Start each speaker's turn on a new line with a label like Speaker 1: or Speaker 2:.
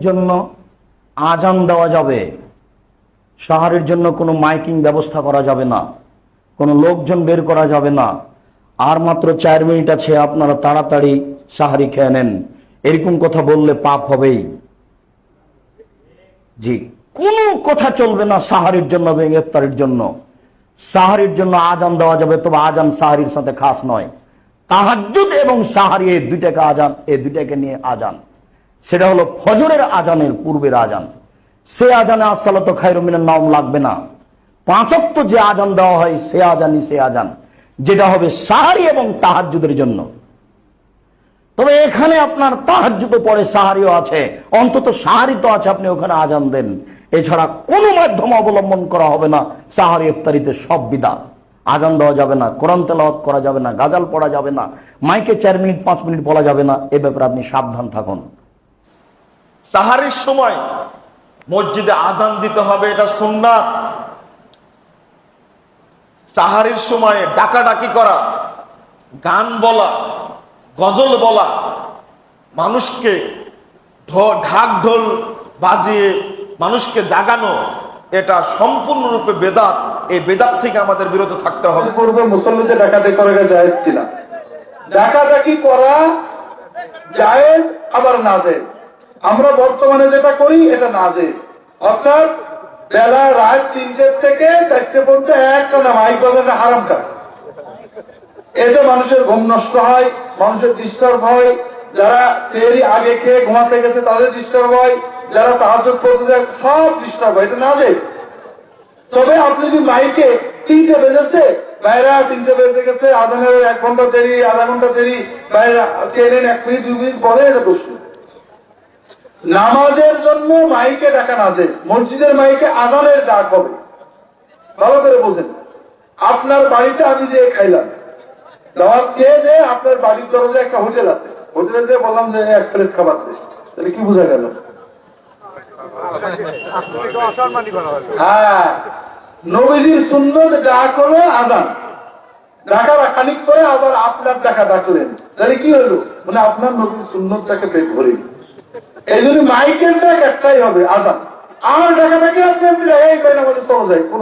Speaker 1: জন্য আজান দেওয়া যাবে। সাহারের জন্য কোনো মাইকিং ব্যবস্থা করা যাবে না। কোনো লোকজন বের করা যাবে না। আর মাত্র চার মিনিট আছে, আপনারা তাড়াতাড়ি সাহারি খেয়ে নেন। এরকম কথা বললে পাপ হবেই। জি। কোনো কথা চলবে না সাহারির জন্য এবং ইফতারির জন্য। সাহারির জন্য আজান দেওয়া যাবে, তবে আজান সাহারির সাথে খাস নয়। তাহাজ্জুদ এবং সাহারি, এই দুইটাকে আজান, এই দুইটাকে নিয়ে আজান। সেটা হলো ফজরের আজানের পূর্বের আজান। সে আজানে আসসালাত খাইরুমিনের নাম লাগবে না। পাঁচক্ত যে আজান দেওয়া হয়, সে আজানই সে আজান, যেটা হবে সাহারি এবং তাহাজ্জুদের জন্য। তবে এখানে আপনার তাহাজ্জুদ পরে সাহারিও আছে, অন্তত সাহারি তো আছে, আপনি ওখানে আজান দেন। এছাড়া কোনো মাধ্যম অবলম্বন করা হবে না, সাহারি ইফতারিতে সব বিদা। আজান দেওয়া যাবে না, কোরআন তেলাওয়াত করা যাবে না, গাজাল পড়া যাবে না, মাইকে চার মিনিট, পাঁচ মিনিট বলা যাবে না, এ ব্যাপারে আপনি সাবধান থাকুন।
Speaker 2: সাহারির সময় মসজিদে আজান দিতে হবে, এটা সুন্নাত। সাহারির সময় ডাকাডাকি করা, গান বলা, গজল বলা, মানুষকে ঢাক ঢোল বাজিয়ে মানুষকে জাগানো, এটা সম্পূর্ণরূপে বেদাত। এই বেদাত থেকে আমাদের বিরত থাকতে হবে।
Speaker 3: মুসল্লিদের ডাকাতি করা জায়েজ না আমরা বর্তমানে যেটা করি, এটা না যে অর্থাৎ বেলা রাত তিনটে থেকে চারটে পর্যন্ত একটা না, মাইক বাজানো হারাম কাজ। এতে মানুষের ঘুম নষ্ট হয়, মানুষের ডিস্টার্ব হয়। যারা তেরি আগে খেয়ে ঘুমাতে গেছে, তাদের ডিস্টার্ব হয়। যারা সাহায্য করতে যায়, সব ডিস্টার্ব হয়। এটা না যায় তবে আপনি যদি মাইকে তিনটে বেজেছে, বাইরা তিনটে বেজে গেছে আদানের এক ঘণ্টা দেরি, আধা ঘণ্টা দেরি, বাইরা ট্রেনের এক মিনিট, দুই মিনিট পরে এটা প্রশ্ন। নামাজের জন্য মাইকে ডাকা না যায় মসজিদের মাইকে আজানের ডাক হবে। ভালো করে বোঝেন। আপনার বাড়িতে আমি যে খাইলাম, দাওয়াত খেয়ে যে আপনার বাড়ির দরজা একটা হোটেল আছে, হোটেলে যে বললাম যে এক প্লেট খাবার দে, তাহলে কি বোঝা গেল? হ্যাঁ নবীজির সুন্দর ডাক হলো আজান। ডাকা খানিক করে আবার আপনার ডাকা ডাকলেন। তাহলে কি হলো? মানে আপনার নবীর সুন্দরটাকে পেট ভরে এই জন্য মাইকের ডাক একটাই হবে আজান আমার দেখা থাকে আপনি আপনি জায়গায় আমাদের চলে যায় কোনো